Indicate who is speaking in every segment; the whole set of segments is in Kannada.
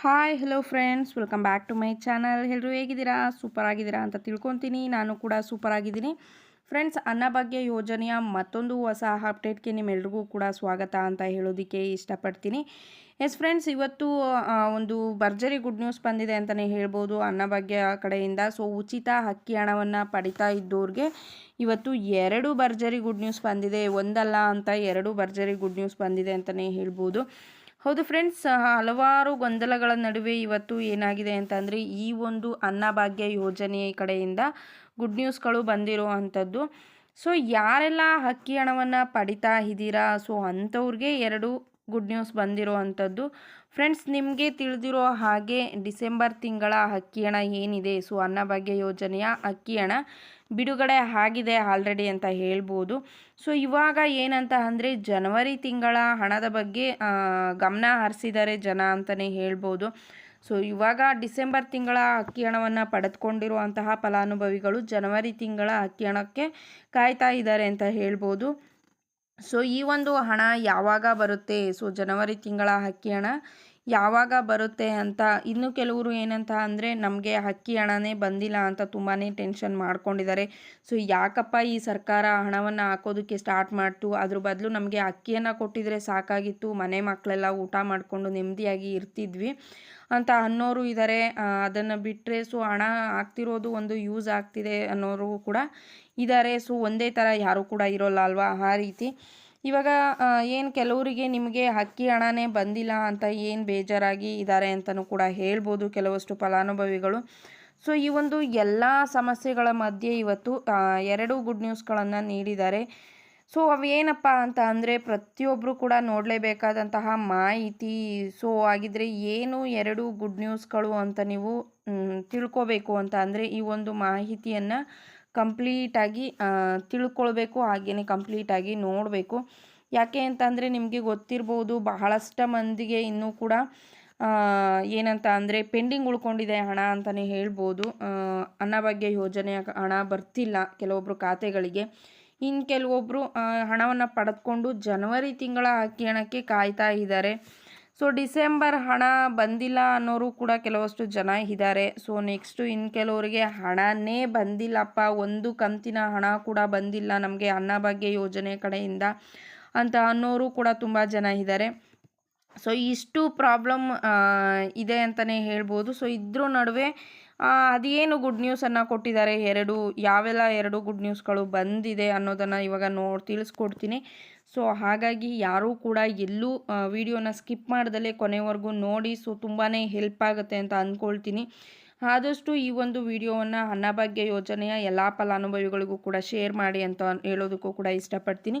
Speaker 1: Hi hello friends welcome back to my channel ಎಲ್ಲರೂ ಹೇಗಿದ್ದೀರಾ? ಸೂಪರ್ ಆಗಿದ್ದೀರಾ ಅಂತ ತಿಳ್ಕೊತೀನಿ. ನಾನು ಕೂಡ ಸೂಪರ್ ಆಗಿದ್ದೀನಿ ಫ್ರೆಂಡ್ಸ್ ಅನ್ನಭಾಗ್ಯ ಯೋಜನೆಯ ಮತ್ತೊಂದು ಹೊಸ ಅಪ್ಡೇಟ್ಗೆ ನಿಮ್ಮೆಲ್ರಿಗೂ ಕೂಡ ಸ್ವಾಗತ ಅಂತ ಹೇಳೋದಕ್ಕೆ ಇಷ್ಟಪಡ್ತೀನಿ. ಎಸ್ ಫ್ರೆಂಡ್ಸ್ ಇವತ್ತು ಒಂದು ಭರ್ಜರಿ ಗುಡ್ ನ್ಯೂಸ್ ಬಂದಿದೆ ಅಂತಲೇ ಹೇಳ್ಬೋದು. ಅನ್ನಭಾಗ್ಯ ಕಡೆಯಿಂದ. ಸೊ ಉಚಿತ ಅಕ್ಕಿ ಹಣವನ್ನು ಪಡಿತಾ ಇದ್ದವ್ರಿಗೆ ಇವತ್ತು ಎರಡು ಭರ್ಜರಿ ಗುಡ್ ನ್ಯೂಸ್ ಬಂದಿದೆ. ಒಂದಲ್ಲ ಅಂತ ಎರಡು ಭರ್ಜರಿ ಗುಡ್ ನ್ಯೂಸ್ ಬಂದಿದೆ ಅಂತಲೇ ಹೇಳ್ಬೋದು. ಹೌದು ಫ್ರೆಂಡ್ಸ್ ಹಲವಾರು ಗೊಂದಲಗಳ ನಡುವೆ ಇವತ್ತು ಏನಾಗಿದೆ ಅಂತಂದರೆ ಈ ಒಂದು ಅನ್ನಭಾಗ್ಯ ಯೋಜನೆ ಕಡೆಯಿಂದ ಗುಡ್ ನ್ಯೂಸ್ಗಳು ಬಂದಿರೋ ಅಂಥದ್ದು ಸೊ ಯಾರೆಲ್ಲ ಅಕ್ಕಿ ಹಣವನ್ನು ಪಡಿತಾ ಇದ್ದೀರಾ? ಸೊ ಅಂಥವ್ರಿಗೆ ಎರಡು ಗುಡ್ ನ್ಯೂಸ್ ಬಂದಿರೋ ಅಂಥದ್ದು ಫ್ರೆಂಡ್ಸ್, ನಿಮಗೆ ತಿಳಿದಿರೋ ಹಾಗೆ ಡಿಸೆಂಬರ್ ತಿಂಗಳ ಅಕ್ಕಿ ಹಣ ಏನಿದೆ? ಸೊ ಅನ್ನಭಾಗ್ಯ ಯೋಜನೆಯ ಅಕ್ಕಿ ಹಣ ಬಿಡುಗಡೆ ಆಗಿದೆ ಆಲ್ರೆಡಿ ಅಂತ ಹೇಳ್ಬೋದು. ಸೊ, ಇವಾಗ ಏನಂತ ಅಂದರೆ ಜನವರಿ ತಿಂಗಳ ಹಣದ ಬಗ್ಗೆ ಗಮನ ಹರಿಸಿದ್ದಾರೆ ಜನ ಅಂತಲೇ ಹೇಳ್ಬೋದು. ಸೊ, ಇವಾಗ ಡಿಸೆಂಬರ್ ತಿಂಗಳ ಅಕ್ಕಿ ಹಣವನ್ನು ಪಡೆದುಕೊಂಡಿರುವಂತಹ ಫಲಾನುಭವಿಗಳು ಜನವರಿ ತಿಂಗಳ ಅಕ್ಕಿ ಹಣಕ್ಕೆ ಕಾಯ್ತಾ ಇದ್ದಾರೆ ಅಂತ ಹೇಳ್ಬೋದು. ಸೊ ಈ ಒಂದು ಹಣ ಯಾವಾಗ ಬರುತ್ತೆ? ಸೊ ಜನವರಿ ತಿಂಗಳ ಅಕ್ಕಿ ಹಣ ಯಾವಾಗ ಬರುತ್ತೆ ಅಂತ ಇನ್ನು ಕೆಲವರು ಏನಂತ ಅಂದರೆ, ನಮಗೆ ಅಕ್ಕಿ ಹಣನೇ ಬಂದಿಲ್ಲ ಅಂತ ತುಂಬಾ ಟೆನ್ಷನ್ ಮಾಡ್ಕೊಂಡಿದ್ದಾರೆ. ಸೊ ಯಾಕಪ್ಪ ಈ ಸರ್ಕಾರ ಹಣವನ್ನು ಹಾಕೋದಕ್ಕೆ ಸ್ಟಾರ್ಟ್ ಮಾಡ್ತು? ಅದ್ರ ಬದಲು ನಮಗೆ ಅಕ್ಕಿಯನ್ನು ಕೊಟ್ಟಿದ್ರೆ ಸಾಕಾಗಿತ್ತು. ಮನೆ ಮಕ್ಕಳೆಲ್ಲ ಊಟ ಮಾಡಿಕೊಂಡು ನೆಮ್ಮದಿಯಾಗಿ ಇರ್ತಿದ್ವಿ ಅಂತ ಅನ್ನೋರು ಇದ್ದಾರೆ ಅದನ್ನು ಬಿಟ್ಟರೆ ಸೊ ಹಣ ಆಗ್ತಿರೋದು ಒಂದು ಯೂಸ್ ಆಗ್ತಿದೆ ಅನ್ನೋರು ಕೂಡ ಇದ್ದಾರೆ ಸೊ ಒಂದೇ ಥರ ಯಾರೂ ಕೂಡ ಇರೋಲ್ಲ ಅಲ್ವಾ ಆ ರೀತಿ. ಇವಾಗ ಏನು ಕೆಲವರಿಗೆ ನಿಮಗೆ ಅಕ್ಕಿ ಹಣನೇ ಬಂದಿಲ್ಲ ಅಂತ ಏನು ಬೇಜಾರಾಗಿ ಇದ್ದಾರೆ ಅಂತಲೂ ಕೂಡ ಹೇಳ್ಬೋದು ಕೆಲವಷ್ಟು ಫಲಾನುಭವಿಗಳು. ಸೊ, ಈ ಒಂದು ಎಲ್ಲ ಸಮಸ್ಯೆಗಳ ಮಧ್ಯೆ ಇವತ್ತು ಎರಡು ಗುಡ್ ನ್ಯೂಸ್ಗಳನ್ನು ನೀಡಿದ್ದಾರೆ. ಸೊ, ಅವೇನಪ್ಪ ಅಂತ ಅಂದರೆ ಪ್ರತಿಯೊಬ್ಬರು ಕೂಡ ನೋಡಲೇಬೇಕಾದಂತಹ ಮಾಹಿತಿ, ಸೊ, ಹಾಗಿದ್ರೆ ಏನು ಎರಡು ಗುಡ್ ನ್ಯೂಸ್ಗಳು ಅಂತ ನೀವು ತಿಳ್ಕೋಬೇಕು ತಿಳ್ಕೊಬೇಕು ಅಂತ ಅಂದರೆ ಈ ಒಂದು ಮಾಹಿತಿಯನ್ನು ಕಂಪ್ಲೀಟಾಗಿ ತಿಳ್ಕೊಳ್ಬೇಕು ಹಾಗೆಯೇ ಕಂಪ್ಲೀಟಾಗಿ ನೋಡಬೇಕು. ಯಾಕೆ ಅಂತಂದರೆ ನಿಮಗೆ ಗೊತ್ತಿರ್ಬೋದು, ಬಹಳಷ್ಟು ಮಂದಿಗೆ ಇನ್ನೂ ಕೂಡ ಏನಂತ ಅಂದರೆ ಪೆಂಡಿಂಗ್ ಉಳ್ಕೊಂಡಿದೆ ಹಣ ಅಂತಲೇ ಹೇಳ್ಬೋದು. ಅನ್ನಭಾಗ್ಯ ಯೋಜನೆಯ ಹಣ ಬರ್ತಿಲ್ಲ ಕೆಲವೊಬ್ಬರು ಖಾತೆಗಳಿಗೆ. ಇನ್ನು ಕೆಲವೊಬ್ಬರು ಹಣವನ್ನು ಪಡೆದುಕೊಂಡು ಜನವರಿ ತಿಂಗಳ ಹಾಕಿ ಹಣಕ್ಕೆ ಕಾಯ್ತಾ ಇದ್ದಾರೆ. ಸೊ ಡಿಸೆಂಬರ್ ಹಣ ಬಂದಿಲ್ಲ ಅನ್ನೋರು ಕೂಡ ಕೆಲವಷ್ಟು ಜನ ಇದ್ದಾರೆ. ಸೊ ನೆಕ್ಸ್ಟು ಇನ್ನು ಕೆಲವರಿಗೆ ಹಣನೇ ಬಂದಿಲ್ಲಪ್ಪ. ಒಂದು ಕಂತಿನ ಹಣ ಕೂಡ ಬಂದಿಲ್ಲ ನಮಗೆ ಅನ್ನಭಾಗ್ಯ ಯೋಜನೆ ಕಡೆಯಿಂದ ಅಂತ ಅನ್ನೋರು ಕೂಡ ತುಂಬ ಜನ ಇದ್ದಾರೆ. ಸೊ ಇಷ್ಟು ಪ್ರಾಬ್ಲಮ್ ಇದೆ ಅಂತಲೇ ಹೇಳ್ಬೋದು. ಸೊ ಇದ್ರ ನಡುವೆ ಅದೇನು ಗುಡ್ ನ್ಯೂಸನ್ನು ಕೊಟ್ಟಿದ್ದಾರೆ? ಎರಡು, ಯಾವೆಲ್ಲ ಎರಡು ಗುಡ್ ನ್ಯೂಸ್ಗಳು ಬಂದಿದೆ ಅನ್ನೋದನ್ನು ಇವಾಗ ನೋಡಿ, ತಿಳಿಸ್ಕೊಡ್ತೀನಿ. ಸೊ ಹಾಗಾಗಿ ಯಾರೂ ಕೂಡ ಎಲ್ಲೂ ವಿಡಿಯೋನ ಸ್ಕಿಪ್ ಮಾಡ್ದಲೇ ಕೊನೆವರೆಗೂ ನೋಡಿ ಸೊ ತುಂಬಾ ಹೆಲ್ಪ್ ಆಗುತ್ತೆ ಅಂತ ಅಂದ್ಕೊಳ್ತೀನಿ ಆದಷ್ಟು ಈ ಒಂದು ವಿಡಿಯೋವನ್ನು ಅನ್ನಭಾಗ್ಯ ಯೋಜನೆಯ ಎಲ್ಲ ಫಲಾನುಭವಿಗಳಿಗೂ ಕೂಡ ಶೇರ್ ಮಾಡಿ ಅಂತ ಹೇಳೋದಕ್ಕೂ ಕೂಡ ಇಷ್ಟಪಡ್ತೀನಿ.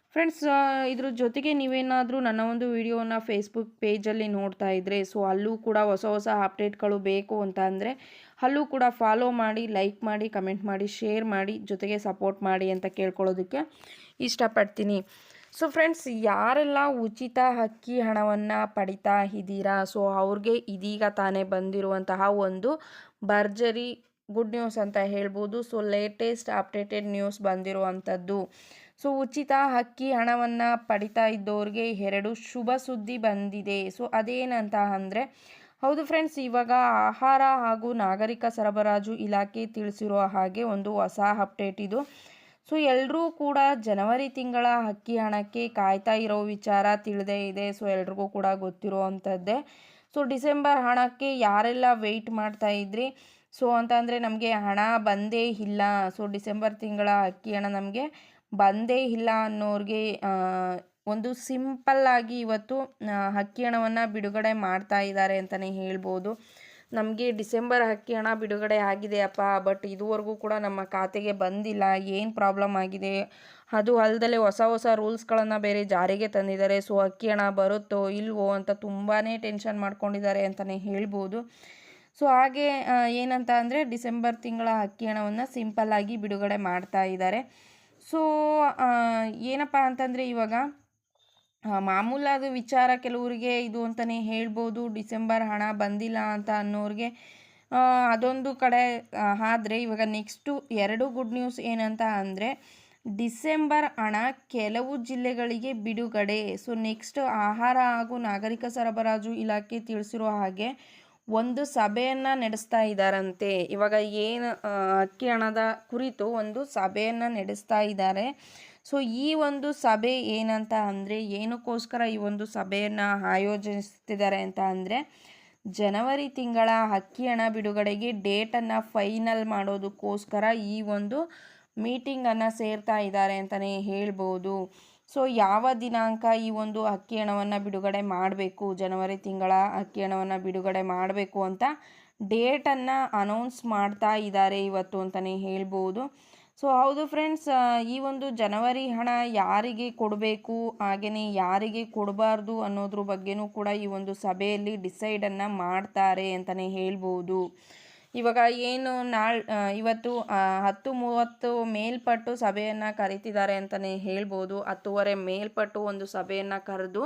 Speaker 1: ಫ್ರೆಂಡ್ಸ್ ಇದ್ರ ಜೊತೆಗೆ ನೀವೇನಾದರೂ ನನ್ನ ಒಂದು ವಿಡಿಯೋನ ಫೇಸ್ಬುಕ್ ಪೇಜಲ್ಲಿ ನೋಡ್ತಾ ಇದ್ದರೆ ಸೊ ಅಲ್ಲೂ ಕೂಡ ಹೊಸ ಹೊಸ ಅಪ್ಡೇಟ್ಗಳು ಬೇಕು ಅಂತ ಅಂದರೆ, ಅಲ್ಲೂ ಕೂಡ ಫಾಲೋ ಮಾಡಿ ಲೈಕ್ ಮಾಡಿ ಕಮೆಂಟ್ ಮಾಡಿ ಶೇರ್ ಮಾಡಿ, ಜೊತೆಗೆ ಸಪೋರ್ಟ್ ಮಾಡಿ ಅಂತ ಕೇಳ್ಕೊಳ್ಳೋದಕ್ಕೆ ಇಷ್ಟಪಡ್ತೀನಿ. ಸೊ ಫ್ರೆಂಡ್ಸ್ ಯಾರೆಲ್ಲ ಉಚಿತ ಅಕ್ಕಿ ಹಣವನ್ನು ಪಡಿತಾ ಇದ್ದೀರಾ ಸೊ ಅವ್ರಿಗೆ ಇದೀಗ ತಾನೇ ಬಂದಿರುವಂತಹ ಒಂದು ಭರ್ಜರಿ ಗುಡ್ ನ್ಯೂಸ್ ಅಂತ ಹೇಳ್ಬೋದು. ಸೊ ಲೇಟೆಸ್ಟ್ ಅಪ್ಡೇಟೆಡ್ ನ್ಯೂಸ್ ಬಂದಿರುವಂಥದ್ದು. ಸೊ ಉಚಿತ ಹಕ್ಕಿ ಹಣವನ್ನು ಪಡಿತಾ ಇದ್ದವ್ರಿಗೆ ಎರಡು ಶುಭ ಸುದ್ದಿ ಬಂದಿದೆ. ಸೊ, ಅದೇನಂತ ಅಂದರೆ, ಹೌದು ಫ್ರೆಂಡ್ಸ್ ಇವಾಗ ಆಹಾರ ಹಾಗೂ ನಾಗರಿಕ ಸರಬರಾಜು ಇಲಾಖೆ ತಿಳಿಸಿರೋ ಹಾಗೆ ಒಂದು ಹೊಸ ಅಪ್ಡೇಟ್ ಇದು. ಸೊ ಎಲ್ಲರೂ ಕೂಡ ಜನವರಿ ತಿಂಗಳ ಹಕ್ಕಿ ಹಣಕ್ಕೆ ಕಾಯ್ತಾ ಇರೋ ವಿಚಾರ ತಿಳಿದೇ ಇದೆ. ಸೊ, ಎಲ್ರಿಗೂ ಕೂಡ ಗೊತ್ತಿರೋ ಅಂಥದ್ದೇ ಸೊ, ಡಿಸೆಂಬರ್ ಹಣಕ್ಕೆ ಯಾರೆಲ್ಲ ವೆಯ್ಟ್ ಮಾಡ್ತಾ ಇದ್ರಿ? ಸೊ ಅಂತಂದರೆ ನಮಗೆ ಹಣ ಬಂದೇ ಇಲ್ಲ. ಸೊ ಡಿಸೆಂಬರ್ ತಿಂಗಳ ಅಕ್ಕಿ ಹಣ ನಮಗೆ ಬಂದೇ ಇಲ್ಲ ಅನ್ನೋರಿಗೆ ಒಂದು ಸಿಂಪಲ್ ಆಗಿ ಇವತ್ತು ಅಕ್ಕಿ ಹಣವನ್ನು ಬಿಡುಗಡೆ ಮಾಡ್ತಾ ಇದ್ದಾರೆ ಅಂತಲೇ ಹೇಳ್ಬೋದು. ನಮಗೆ ಡಿಸೆಂಬರ್ ಅಕ್ಕಿ ಹಣ ಬಿಡುಗಡೆ ಆಗಿದೆಯಪ್ಪ ಬಟ್ ಇದುವರೆಗೂ ಕೂಡ ನಮ್ಮ ಖಾತೆಗೆ ಬಂದಿಲ್ಲ. ಏನು ಪ್ರಾಬ್ಲಮ್ ಆಗಿದೆ? ಅದು ಅಲ್ಲದೆ ಹೊಸ ಹೊಸ ರೂಲ್ಸ್ಗಳನ್ನು ಬೇರೆ ಜಾರಿಗೆ ತಂದಿದ್ದಾರೆ. ಸೊ ಅಕ್ಕಿ ಹಣ ಬರುತ್ತೋ ಇಲ್ವೋ ಅಂತ ತುಂಬಾ ಟೆನ್ಷನ್ ಮಾಡ್ಕೊಂಡಿದ್ದಾರೆ ಅಂತಲೇ ಹೇಳ್ಬೋದು. ಸೊ ಹಾಗೆ ಏನಂತ ಅಂದರೆ ಡಿಸೆಂಬರ್ ತಿಂಗಳ ಅಕ್ಕಿ ಹಣವನ್ನು ಸಿಂಪಲ್ಲಾಗಿ ಬಿಡುಗಡೆ ಮಾಡ್ತಾ ಇದ್ದಾರೆ. ಸೊ ಏನಪ್ಪ ಅಂತಂದರೆ ಇವಾಗ ಮಾಮೂಲಾದ ವಿಚಾರ ಕೆಲವರಿಗೆ ಇದು ಅಂತಲೇ ಹೇಳ್ಬೋದು, ಡಿಸೆಂಬರ್ ಹಣ ಬಂದಿಲ್ಲ ಅಂತ ಅನ್ನೋರಿಗೆ ಅದೊಂದು ಕಡೆ ಆದರೆ ಇವಾಗ ನೆಕ್ಸ್ಟು ಎರಡು ಗುಡ್ ನ್ಯೂಸ್ ಏನಂತ ಅಂದರೆ, ಡಿಸೆಂಬರ್ ಹಣ ಕೆಲವು ಜಿಲ್ಲೆಗಳಿಗೆ ಬಿಡುಗಡೆ. ಸೊ ನೆಕ್ಸ್ಟ್ ಆಹಾರ ಹಾಗೂ ನಾಗರಿಕ ಸರಬರಾಜು ಇಲಾಖೆ ತಿಳಿಸಿರೋ ಹಾಗೆ ಒಂದು ಸಭೆಯನ್ನು ನಡೆಸ್ತಾ ಇದ್ದಾರಂತೆ ಇವಾಗ ಏನು ಅಕ್ಕಿ ಹಣದ ಕುರಿತು ಒಂದು ಸಭೆಯನ್ನು ನಡೆಸ್ತಾ ಇದ್ದಾರೆ ಸೊ, ಈ ಒಂದು ಸಭೆ ಏನಂತ ಅಂದರೆ, ಏನಕ್ಕೋಸ್ಕರ ಈ ಒಂದು ಸಭೆಯನ್ನು ಆಯೋಜಿಸ್ತಿದ್ದಾರೆ ಅಂತ ಅಂದರೆ, ಜನವರಿ ತಿಂಗಳ ಅಕ್ಕಿ ಹಣ ಬಿಡುಗಡೆಗೆ ಡೇಟನ್ನು ಫೈನಲ್ ಮಾಡೋದಕ್ಕೋಸ್ಕರ ಈ ಒಂದು ಮೀಟಿಂಗನ್ನು ಸೇರ್ತಾ ಇದ್ದಾರೆ ಅಂತಲೇ ಹೇಳ್ಬೋದು. ಸೊ ಯಾವ ದಿನಾಂಕ ಈ ಒಂದು ಅಕ್ಕಿ ಹಣವನ್ನು ಬಿಡುಗಡೆ ಮಾಡಬೇಕು? ಜನವರಿ ತಿಂಗಳ ಅಕ್ಕಿ ಹಣವನ್ನು ಬಿಡುಗಡೆ ಮಾಡಬೇಕು ಅಂತ ಡೇಟನ್ನು ಅನೌನ್ಸ್ ಮಾಡ್ತಾ ಇದ್ದಾರೆ ಇವತ್ತು ಅಂತಲೇ ಹೇಳ್ಬೋದು. ಸೊ ಹೌದು ಫ್ರೆಂಡ್ಸ್ ಈ ಒಂದು ಜನವರಿ ಹಣ ಯಾರಿಗೆ ಕೊಡಬೇಕು ಹಾಗೆಯೇ ಯಾರಿಗೆ ಕೊಡಬಾರ್ದು ಅನ್ನೋದ್ರ ಬಗ್ಗೆನೂ ಕೂಡ ಈ ಒಂದು ಸಭೆಯಲ್ಲಿ ಡಿಸೈಡನ್ನು ಮಾಡ್ತಾರೆ ಅಂತಲೇ ಹೇಳ್ಬೋದು. ಇವಾಗ ಏನು ನಾಳ್ ಇವತ್ತು ಹತ್ತು ಮೂವತ್ತು ಮೇಲ್ಪಟ್ಟು ಸಭೆಯನ್ನು ಕರೀತಿದ್ದಾರೆ ಅಂತಲೇ ಹೇಳ್ಬೋದು. ಹತ್ತುವರೆ ಮೇಲ್ಪಟ್ಟು ಒಂದು ಸಭೆಯನ್ನು ಕರೆದು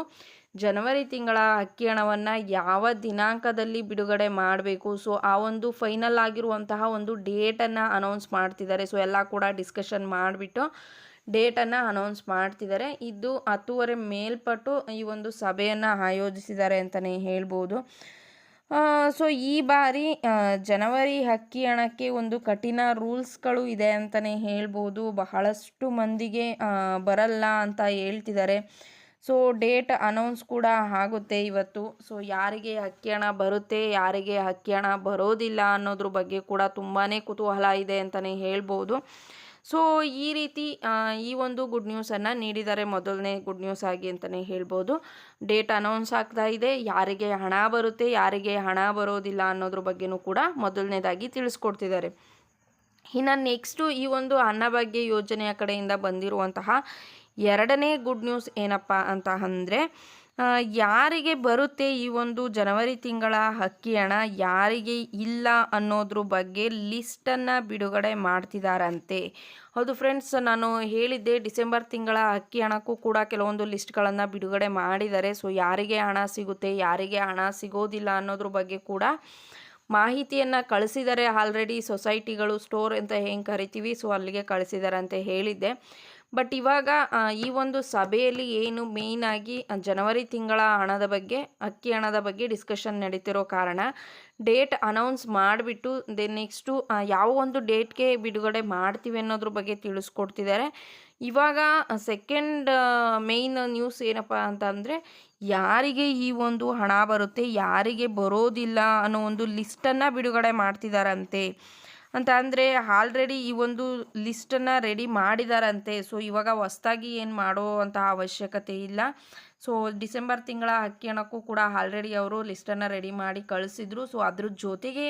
Speaker 1: ಜನವರಿ ತಿಂಗಳ ಅಕ್ಕಿ ಹಣವನ್ನು ಯಾವ ದಿನಾಂಕದಲ್ಲಿ ಬಿಡುಗಡೆ ಮಾಡಬೇಕು? ಸೊ, ಆ ಒಂದು ಫೈನಲ್ ಆಗಿರುವಂತಹ ಒಂದು ಡೇಟನ್ನು ಅನೌನ್ಸ್ ಮಾಡ್ತಿದ್ದಾರೆ. ಸೊ, ಎಲ್ಲ ಕೂಡ ಡಿಸ್ಕಷನ್ ಮಾಡಿಬಿಟ್ಟು ಡೇಟನ್ನು ಅನೌನ್ಸ್ ಮಾಡ್ತಿದ್ದಾರೆ. ಇದು ಹತ್ತುವರೆ ಮೇಲ್ಪಟ್ಟು ಈ ಒಂದು ಸಭೆಯನ್ನು ಆಯೋಜಿಸಿದ್ದಾರೆ ಅಂತಲೇ ಹೇಳ್ಬೋದು. ಸೊ ಈ ಬಾರಿ ಜನವರಿ ಹಕ್ಕಿ ಹಣಕ್ಕೆ ಒಂದು ಕಠಿಣ ರೂಲ್ಸ್ಗಳು ಇದೆ ಅಂತಲೇ ಹೇಳ್ಬೋದು. ಬಹಳಷ್ಟು ಮಂದಿಗೆ ಬರಲ್ಲ ಅಂತ ಹೇಳ್ತಿದ್ದಾರೆ ಸೊ ಡೇಟ್ ಅನೌನ್ಸ್ ಕೂಡ ಆಗುತ್ತೆ ಇವತ್ತು. ಸೊ ಯಾರಿಗೆ ಅಕ್ಕಿ ಹಣ ಬರುತ್ತೆ, ಯಾರಿಗೆ ಅಕ್ಕಿ ಹಣ ಬರೋದಿಲ್ಲ ಅನ್ನೋದ್ರ ಬಗ್ಗೆ ಕೂಡ ತುಂಬಾ ಕುತೂಹಲ ಇದೆ ಅಂತಲೇ ಹೇಳ್ಬೋದು. ಸೊ, ಈ ರೀತಿ ಈ ಒಂದು ಗುಡ್ ನ್ಯೂಸನ್ನು ನೀಡಿದ್ದಾರೆ ಮೊದಲನೇ ಗುಡ್ ನ್ಯೂಸ್ ಆಗಿ ಅಂತಲೇ ಹೇಳ್ಬೋದು. ಡೇಟ್ ಅನೌನ್ಸ್ ಆಗ್ತಾ ಇದೆ. ಯಾರಿಗೆ ಹಣ ಬರುತ್ತೆ, ಯಾರಿಗೆ ಹಣ ಬರೋದಿಲ್ಲ ಅನ್ನೋದ್ರ ಬಗ್ಗೆನೂ ಕೂಡ ಮೊದಲನೇದಾಗಿ ತಿಳಿಸ್ಕೊಡ್ತಿದ್ದಾರೆ. ಇನ್ನು ನೆಕ್ಸ್ಟು ಈ ಒಂದು ಅನ್ನಭಾಗ್ಯ ಯೋಜನೆಯ ಕಡೆಯಿಂದ ಬಂದಿರುವಂತಹ ಎರಡನೇ ಗುಡ್ ನ್ಯೂಸ್ ಏನಪ್ಪ ಅಂತ ಅಂದರೆ ಯಾರಿಗೆ ಬರುತ್ತೆ ಈ ಒಂದು ಜನವರಿ ತಿಂಗಳ ಅಕ್ಕಿ ಹಣ? ಯಾರಿಗೆ ಇಲ್ಲ ಅನ್ನೋದ್ರ ಬಗ್ಗೆ ಲಿಸ್ಟನ್ನು ಬಿಡುಗಡೆ ಮಾಡ್ತಿದ್ದಾರಂತೆ ಹೌದು ಫ್ರೆಂಡ್ಸ್ ನಾನು ಹೇಳಿದ್ದೆ ಡಿಸೆಂಬರ್ ತಿಂಗಳ ಅಕ್ಕಿ ಹಣಕ್ಕೂ ಕೂಡ ಕೆಲವೊಂದು ಲಿಸ್ಟ್ಗಳನ್ನು ಬಿಡುಗಡೆ ಮಾಡಿದ್ದಾರೆ. ಸೊ ಯಾರಿಗೆ ಹಣ ಸಿಗುತ್ತೆ, ಯಾರಿಗೆ ಹಣ ಸಿಗೋದಿಲ್ಲ ಅನ್ನೋದ್ರ ಬಗ್ಗೆ ಕೂಡ ಮಾಹಿತಿಯನ್ನು ಕಳಿಸಿದ್ದಾರೆ. ಆಲ್ರೆಡಿ ಸೊಸೈಟಿಗಳು ಸ್ಟೋರ್ ಅಂತ ಹೆಂಗೆ ಕರಿತೀವಿ ಸೊ ಅಲ್ಲಿಗೆ ಕಳಿಸಿದ್ದಾರೆ ಅಂತ ಹೇಳಿದ್ದೆ. ಬಟ್ ಇವಾಗ ಈ ಒಂದು ಸಭೆಯಲ್ಲಿ ಏನು ಮೇಯ್ನಾಗಿ ಜನವರಿ ತಿಂಗಳ ಹಣದ ಬಗ್ಗೆ, ಅಕ್ಕಿ ಹಣದ ಬಗ್ಗೆ ಡಿಸ್ಕಷನ್ ನಡೀತಿರೋ ಕಾರಣ ಡೇಟ್ ಅನೌನ್ಸ್ ಮಾಡಿಬಿಟ್ಟು ದೆನ್ ನೆಕ್ಸ್ಟು ಯಾವ ಒಂದು ಡೇಟ್ಗೆ ಬಿಡುಗಡೆ ಮಾಡ್ತೀವಿ ಅನ್ನೋದ್ರ ಬಗ್ಗೆ ತಿಳಿಸ್ಕೊಡ್ತಿದ್ದಾರೆ. ಇವಾಗ ಸೆಕೆಂಡ್ ಮೇಯ್ನ್ ನ್ಯೂಸ್ ಏನಪ್ಪ ಅಂತಂದರೆ, ಯಾರಿಗೆ ಈ ಒಂದು ಹಣ ಬರುತ್ತೆ, ಯಾರಿಗೆ ಬರೋದಿಲ್ಲ ಅನ್ನೋ ಒಂದು ಲಿಸ್ಟನ್ನು ಬಿಡುಗಡೆ ಮಾಡ್ತಿದ್ದಾರಂತೆ ಅಂತ ಅಂದರೆ ಆಲ್ರೆಡಿ ಈ ಒಂದು ಲಿಸ್ಟನ್ನು ರೆಡಿ ಮಾಡಿದಾರಂತೆ. ಸೊ ಇವಾಗ ಹೊಸ್ದಾಗಿ ಏನು ಮಾಡೋ ಅಂತಹ ಅವಶ್ಯಕತೆ ಇಲ್ಲ. ಸೊ ಡಿಸೆಂಬರ್ ತಿಂಗಳ ಅಕ್ಕಿ ಹಣಕ್ಕೂ ಕೂಡ ಆಲ್ರೆಡಿ ಅವರು ಲಿಸ್ಟನ್ನು ರೆಡಿ ಮಾಡಿ ಕಳಿಸಿದ್ರು. ಸೊ ಅದ್ರ ಜೊತೆಗೆ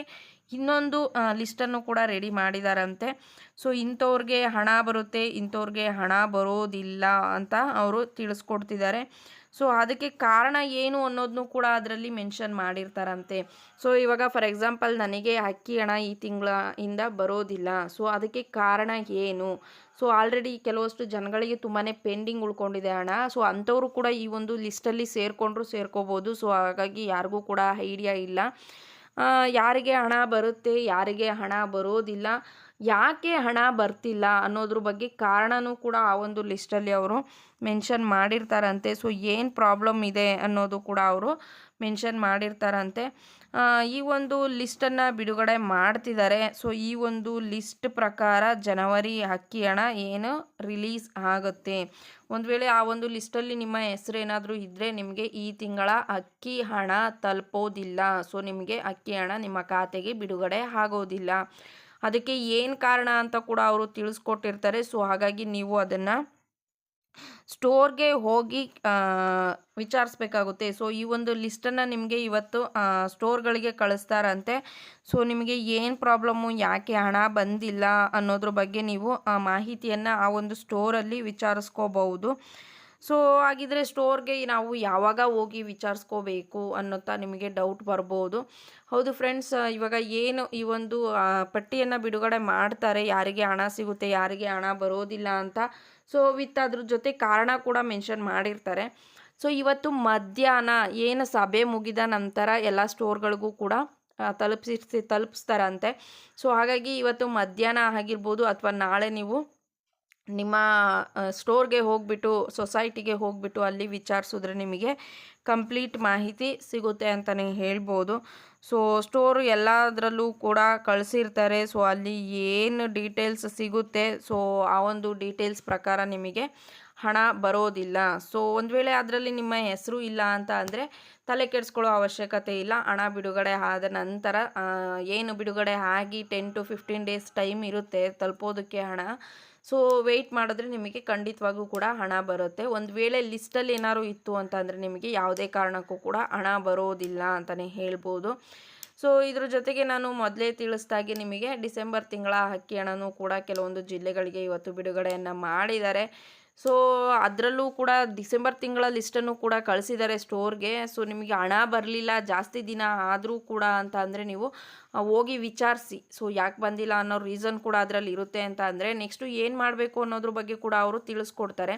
Speaker 1: ಇನ್ನೊಂದು ಲಿಸ್ಟನ್ನು ಕೂಡ ರೆಡಿ ಮಾಡಿದಾರಂತೆ. ಸೊ ಇಂಥವ್ರಿಗೆ ಹಣ ಬರುತ್ತೆ, ಇಂಥವ್ರಿಗೆ ಹಣ ಬರೋದಿಲ್ಲ ಅಂತ ಅವರು ತಿಳಿಸ್ಕೊಡ್ತಿದ್ದಾರೆ. ಸೊ ಅದಕ್ಕೆ ಕಾರಣ ಏನು ಅನ್ನೋದನ್ನು ಕೂಡ ಅದರಲ್ಲಿ ಮೆನ್ಷನ್ ಮಾಡಿರ್ತಾರಂತೆ. ಸೊ ಇವಾಗ ಫಾರ್ ಎಕ್ಸಾಂಪಲ್ ನನಗೆ ಅಕ್ಕಿ ಹಣ ಈ ತಿಂಗಳ ಇಂದ ಬರೋದಿಲ್ಲ. ಸೊ ಅದಕ್ಕೆ ಕಾರಣ ಏನು? ಸೊ ಆಲ್ರೆಡಿ ಕೆಲವಷ್ಟು ಜನಗಳಿಗೆ ತುಂಬಾ ಪೆಂಡಿಂಗ್ ಉಳ್ಕೊಂಡಿದೆ ಹಣ. ಸೊ ಅಂಥವರು ಕೂಡ ಈ ಒಂದು ಲಿಸ್ಟಲ್ಲಿ ಸೇರಿಕೊಂಡ್ರು ಸೇರ್ಕೋಬೋದು. ಸೊ ಹಾಗಾಗಿ ಯಾರಿಗೂ ಕೂಡ ಐಡಿಯಾ ಇಲ್ಲ. ಯಾರಿಗೆ ಹಣ ಬರುತ್ತೆ, ಯಾರಿಗೆ ಹಣ ಬರೋದಿಲ್ಲ. ಯಾಕೆ ಹಣ ಬರ್ತಿಲ್ಲ ಅನ್ನೋದ್ರ ಬಗ್ಗೆ ಕಾರಣನೂ ಕೂಡ ಆ ಒಂದು ಲಿಸ್ಟಲ್ಲಿ ಅವರು ಮೆನ್ಷನ್ ಮಾಡಿರ್ತಾರಂತೆ. ಸೊ, ಏನು ಪ್ರಾಬ್ಲಮ್ ಇದೆ ಅನ್ನೋದು ಕೂಡ ಅವರು ಮೆನ್ಷನ್ ಮಾಡಿರ್ತಾರಂತೆ. ಈ ಒಂದು ಲಿಸ್ಟನ್ನು ಬಿಡುಗಡೆ ಮಾಡ್ತಿದ್ದಾರೆ. ಸೊ, ಈ ಒಂದು ಲಿಸ್ಟ್ ಪ್ರಕಾರ ಜನವರಿ ಅಕ್ಕಿ ಹಣ ಏನು ರಿಲೀಸ್ ಆಗುತ್ತೆ? ಒಂದು ವೇಳೆ ಆ ಒಂದು ಲಿಸ್ಟಲ್ಲಿ ನಿಮ್ಮ ಹೆಸರು ಏನಾದರೂ ಇದ್ದರೆ ನಿಮಗೆ ಈ ತಿಂಗಳ ಅಕ್ಕಿ ಹಣ ತಲುಪೋದಿಲ್ಲ. ಸೊ, ನಿಮಗೆ ಅಕ್ಕಿ ಹಣ ನಿಮ್ಮ ಖಾತೆಗೆ ಬಿಡುಗಡೆ ಆಗೋದಿಲ್ಲ. ಅದಕ್ಕೆ ಏನು ಕಾರಣ ಅಂತ ಕೂಡ ಅವರು ತಿಳಿಸ್ಕೊಟ್ಟಿರ್ತಾರೆ. ಸೊ ಹಾಗಾಗಿ ನೀವು ಅದನ್ನು ಸ್ಟೋರ್ಗೆ ಹೋಗಿ ವಿಚಾರಿಸ್ಬೇಕಾಗುತ್ತೆ. ಸೊ ಈ ಒಂದು ಲಿಸ್ಟನ್ನು ನಿಮಗೆ ಇವತ್ತು ಸ್ಟೋರ್ಗಳಿಗೆ ಕಳಿಸ್ತಾರಂತೆ. ಸೊ ನಿಮಗೆ ಏನು ಪ್ರಾಬ್ಲಮ್ಮು ಯಾಕೆ ಹಣ ಬಂದಿಲ್ಲ ಅನ್ನೋದ್ರ ಬಗ್ಗೆ ನೀವು ಮಾಹಿತಿಯನ್ನು ಆ ಒಂದು ಸ್ಟೋರಲ್ಲಿ ವಿಚಾರಿಸ್ಕೋಬಹುದು. ಸೊ, ಹಾಗಿದ್ರೆ ಸ್ಟೋರ್ಗೆ ನಾವು ಯಾವಾಗ ಹೋಗಿ ವಿಚಾರಿಸ್ಕೋಬೇಕು ಅನ್ನೋತ್ತ ನಿಮಗೆ ಡೌಟ್ ಬರ್ಬೋದು. ಹೌದು ಫ್ರೆಂಡ್ಸ್, ಇವಾಗ ಏನು ಈ ಒಂದು ಪಟ್ಟಿಯನ್ನು ಬಿಡುಗಡೆ ಮಾಡ್ತಾರೆ, ಯಾರಿಗೆ ಹಣ ಸಿಗುತ್ತೆ, ಯಾರಿಗೆ ಹಣ ಬರೋದಿಲ್ಲ ಅಂತ, ಸೊ, ವಿತ್ ಅದ್ರ ಜೊತೆ ಕಾರಣ ಕೂಡ ಮೆನ್ಷನ್ ಮಾಡಿರ್ತಾರೆ. ಸೊ, ಇವತ್ತು ಮಧ್ಯಾಹ್ನ ಏನು ಸಭೆ ಮುಗಿದ ನಂತರ ಎಲ್ಲ ಸ್ಟೋರ್ಗಳಿಗೂ ಕೂಡ ತಲುಪಿಸಿ ತಲುಪಿಸ್ತಾರಂತೆ. ಸೊ, ಹಾಗಾಗಿ ಇವತ್ತು ಮಧ್ಯಾಹ್ನ ಆಗಿರ್ಬೋದು ಅಥವಾ ನಾಳೆ ನೀವು ನಿಮ್ಮ ಸ್ಟೋರ್ಗೆ ಹೋಗಿಬಿಟ್ಟು ಸೊಸೈಟಿಗೆ ಹೋಗಿಬಿಟ್ಟು ಅಲ್ಲಿ ವಿಚಾರಿಸಿದ್ರೆ ನಿಮಗೆ ಕಂಪ್ಲೀಟ್ ಮಾಹಿತಿ ಸಿಗುತ್ತೆ ಅಂತಲೇ ಹೇಳ್ಬೋದು. ಸೊ ಸ್ಟೋರ್ ಎಲ್ಲದರಲ್ಲೂ ಕೂಡ ಕಳಿಸಿರ್ತಾರೆ. ಸೊ ಅಲ್ಲಿ ಏನು ಡೀಟೇಲ್ಸ್ ಸಿಗುತ್ತೆ? ಸೊ ಆ ಒಂದು ಡೀಟೇಲ್ಸ್ ಪ್ರಕಾರ ನಿಮಗೆ ಹಣ ಬರೋದಿಲ್ಲ. ಸೊ ಒಂದು ವೇಳೆ ಅದರಲ್ಲಿ ನಿಮ್ಮ ಹೆಸರು ಇಲ್ಲ ಅಂತ ಅಂದರೆ ತಲೆ ಕೆಡಿಸ್ಕೊಳ್ಳೋ ಅವಶ್ಯಕತೆ ಇಲ್ಲ. ಹಣ ಬಿಡುಗಡೆ ಆದ ನಂತರ ಏನು ಬಿಡುಗಡೆ ಆಗಿ ten to fifteen days time ಇರುತ್ತೆ, ತಲುಪೋದಕ್ಕೆ ಹಣ. ಸೊ ವೆಯ್ಟ್ ಮಾಡಿದ್ರೆ ನಿಮಗೆ ಖಂಡಿತವಾಗೂ ಕೂಡ ಹಣ ಬರುತ್ತೆ. ಒಂದು ವೇಳೆ ಲಿಸ್ಟಲ್ಲಿ ಏನಾದ್ರು ಇತ್ತು ಅಂತ ಅಂದರೆ ನಿಮಗೆ ಯಾವುದೇ ಕಾರಣಕ್ಕೂ ಕೂಡ ಹಣ ಬರೋದಿಲ್ಲ ಅಂತಲೇ ಹೇಳ್ಬೋದು. ಸೊ ಇದ್ರ ಜೊತೆಗೆ ನಾನು ಮೊದಲೇ ತಿಳಿಸ್ದಾಗೆ ನಿಮಗೆ ಡಿಸೆಂಬರ್ ತಿಂಗಳ ಅಕ್ಕಿ ಹಣನೂ ಕೂಡ ಕೆಲವೊಂದು ಜಿಲ್ಲೆಗಳಿಗೆ ಇವತ್ತು ಬಿಡುಗಡೆಯನ್ನು ಮಾಡಿದ್ದಾರೆ. ಸೊ ಅದರಲ್ಲೂ ಕೂಡ ಡಿಸೆಂಬರ್ ತಿಂಗಳ ಲಿಸ್ಟನ್ನು ಕೂಡ ಕಳಿಸಿದ್ದಾರೆ ಸ್ಟೋರ್ಗೆ ಸೊ ನಿಮಗೆ ಹಣ ಬರಲಿಲ್ಲ, ಜಾಸ್ತಿ ದಿನ ಆದರೂ ಕೂಡ ಅಂತ ಅಂದರೆ ನೀವು ಹೋಗಿ ವಿಚಾರಿಸಿ. ಸೊ ಯಾಕೆ ಬಂದಿಲ್ಲ ಅನ್ನೋ ರೀಸನ್ ಕೂಡ ಅದರಲ್ಲಿ ಇರುತ್ತೆ ಅಂತ ಅಂದರೆ ನೆಕ್ಸ್ಟು ಏನು ಮಾಡಬೇಕು ಅನ್ನೋದ್ರ ಬಗ್ಗೆ ಕೂಡ ಅವರು ತಿಳಿಸ್ಕೊಡ್ತಾರೆ.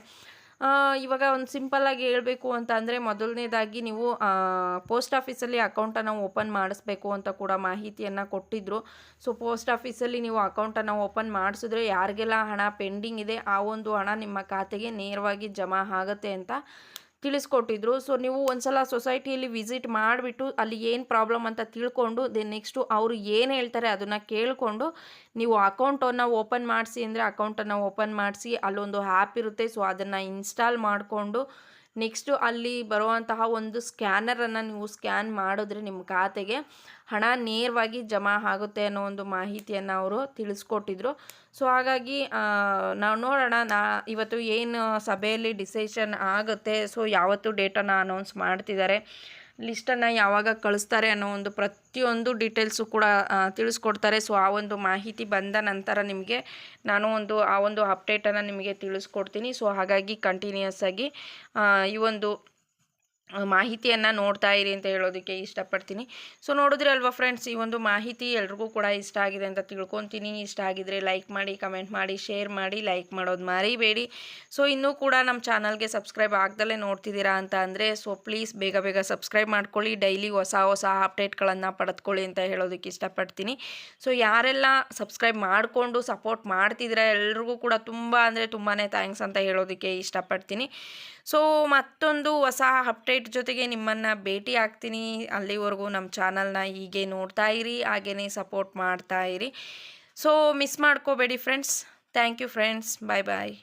Speaker 1: ಇವಾಗ ಒಂದು ಸಿಂಪಲ್ಲಾಗಿ ಹೇಳಬೇಕು ಅಂತ ಅಂದರೆ ಮೊದಲನೇದಾಗಿ ನೀವು ಪೋಸ್ಟ್ ಆಫೀಸಲ್ಲಿ ಅಕೌಂಟನ್ನು ಓಪನ್ ಮಾಡಿಸ್ಬೇಕು ಅಂತ ಕೂಡ ಮಾಹಿತಿಯನ್ನು ಕೊಟ್ಟಿದ್ದರು ಸೊ ಪೋಸ್ಟ್ ಆಫೀಸಲ್ಲಿ ನೀವು ಅಕೌಂಟನ್ನು ಓಪನ್ ಮಾಡಿಸಿದ್ರೆ ಯಾರಿಗೆಲ್ಲ ಹಣ ಪೆಂಡಿಂಗ್ ಇದೆ, ಆ ಒಂದು ಹಣ ನಿಮ್ಮ ಖಾತೆಗೆ ನೇರವಾಗಿ ಜಮಾ ಆಗುತ್ತೆ ಅಂತ ತಿಳಿಸ್ಕೊಟ್ಟಿದ್ರು. ಸೊ ನೀವು ಒಂದ್ಸಲ ಸೊಸೈಟಿಯಲ್ಲಿ ವಿಸಿಟ್ ಮಾಡಿಬಿಟ್ಟು ಅಲ್ಲಿ ಏನು ಪ್ರಾಬ್ಲಮ್ ಅಂತ ತಿಳ್ಕೊಂಡು ದೆನ್ ನೆಕ್ಸ್ಟು ಅವರು ಏನು ಹೇಳ್ತಾರೆ ಅದನ್ನು ಕೇಳಿಕೊಂಡು, ನೀವು ಅಕೌಂಟನ್ನು ಓಪನ್ ಮಾಡಿಸಿ ಅಂದರೆ ಅಕೌಂಟನ್ನು ಓಪನ್ ಮಾಡಿಸಿ, ಅಲ್ಲೊಂದು ಆ್ಯಪ್ ಇರುತ್ತೆ. ಸೊ ಅದನ್ನು ಇನ್ಸ್ಟಾಲ್ ಮಾಡಿಕೊಂಡು ನೆಕ್ಸ್ಟು ಅಲ್ಲಿ ಬರುವಂತಹ ಒಂದು ಸ್ಕ್ಯಾನರನ್ನು ನೀವು ಸ್ಕ್ಯಾನ್ ಮಾಡಿದ್ರೆ ನಿಮ್ಮ ಖಾತೆಗೆ ಹಣ ನೇರವಾಗಿ ಜಮಾ ಆಗುತ್ತೆ ಅನ್ನೋ ಒಂದು ಮಾಹಿತಿಯನ್ನು ಅವರು ತಿಳಿಸ್ಕೊಟ್ಟಿದ್ರು. ಸೊ ಹಾಗಾಗಿ ನಾವು ನೋಡೋಣ, ನಾ, ಇವತ್ತು ಏನು ಸಭೆಯಲ್ಲಿ ಡಿಸಿಷನ್ ಆಗುತ್ತೆ. ಸೊ ಯಾವತ್ತು ಡೇಟನ್ನು ಅನೌನ್ಸ್ ಮಾಡ್ತಿದ್ದಾರೆ. ಲಿಸ್ಟನ್ನು ಯಾವಾಗ ಕಳಿಸ್ತಾರೆ ಅನ್ನೋ ಒಂದು ಪ್ರತಿಯೊಂದು ಡೀಟೇಲ್ಸು ಕೂಡ ತಿಳಿಸ್ಕೊಡ್ತಾರೆ. ಸೊ, ಆ ಒಂದು ಮಾಹಿತಿ ಬಂದ ನಂತರ ನಿಮಗೆ ನಾನು ಒಂದು, ಆ ಒಂದು ಅಪ್ಡೇಟನ್ನು ನಿಮಗೆ ತಿಳಿಸ್ಕೊಡ್ತೀನಿ. ಸೊ, ಹಾಗಾಗಿ ಕಂಟಿನ್ಯೂಸ್ ಆಗಿ ಈ ಒಂದು ಮಾಹಿತಿಯನ್ನು ನೋಡ್ತಾ ಇರಿ ಅಂತ ಹೇಳೋದಕ್ಕೆ ಇಷ್ಟಪಡ್ತೀನಿ. ಸೊ ನೋಡಿದ್ರೆ ಅಲ್ವಾ ಫ್ರೆಂಡ್ಸ್ ಈ ಒಂದು ಮಾಹಿತಿ ಎಲ್ರಿಗೂ ಕೂಡ ಇಷ್ಟ ಆಗಿದೆ ಅಂತ ತಿಳ್ಕೊತೀನಿ. ಇಷ್ಟ ಆಗಿದ್ರೆ ಲೈಕ್ ಮಾಡಿ ಕಮೆಂಟ್ ಮಾಡಿ ಶೇರ್ ಮಾಡಿ ಲೈಕ್ ಮಾಡೋದು ಮರಿಬೇಡಿ. ಸೊ ಇನ್ನೂ ಕೂಡ ನಮ್ಮ ಚಾನಲ್ಗೆ ಸಬ್ಸ್ಕ್ರೈಬ್ ಆಗ್ದಲೇ ನೋಡ್ತಿದ್ದೀರಾ ಅಂತ ಅಂದರೆ ಸೊ ಪ್ಲೀಸ್ ಬೇಗ ಬೇಗ ಸಬ್ಸ್ಕ್ರೈಬ್ ಮಾಡ್ಕೊಳ್ಳಿ. ಡೈಲಿ ಹೊಸ ಹೊಸ ಅಪ್ಡೇಟ್ಗಳನ್ನು ಪಡೆದುಕೊಳ್ಳಿ ಅಂತ ಹೇಳೋದಕ್ಕೆ ಇಷ್ಟಪಡ್ತೀನಿ. ಸೊ ಯಾರೆಲ್ಲ ಸಬ್ಸ್ಕ್ರೈಬ್ ಮಾಡಿಕೊಂಡು ಸಪೋರ್ಟ್ ಮಾಡ್ತಿದ್ರೆ ಎಲ್ರಿಗೂ ಕೂಡ ತುಂಬ ಅಂದರೆ ತುಂಬಾ ಥ್ಯಾಂಕ್ಸ್ ಅಂತ ಹೇಳೋದಕ್ಕೆ ಇಷ್ಟಪಡ್ತೀನಿ. ಸೊ ಮತ್ತೊಂದು ಹೊಸ ಅಪ್ಡೇಟ್ ಜೊತೆಗೆ ನಿಮ್ಮನ್ನು ಭೇಟಿ ಆಗ್ತೀನಿ. ಅಲ್ಲಿವರೆಗೂ ನಮ್ಮ ಚಾನಲ್ನ ಹೀಗೆ ನೋಡ್ತಾ ಇರಿ ಹಾಗೇ ಸಪೋರ್ಟ್ ಮಾಡ್ತಾ ಇರಿ. ಸೊ ಮಿಸ್ ಮಾಡ್ಕೋಬೇಡಿ friends thank you friends bye bye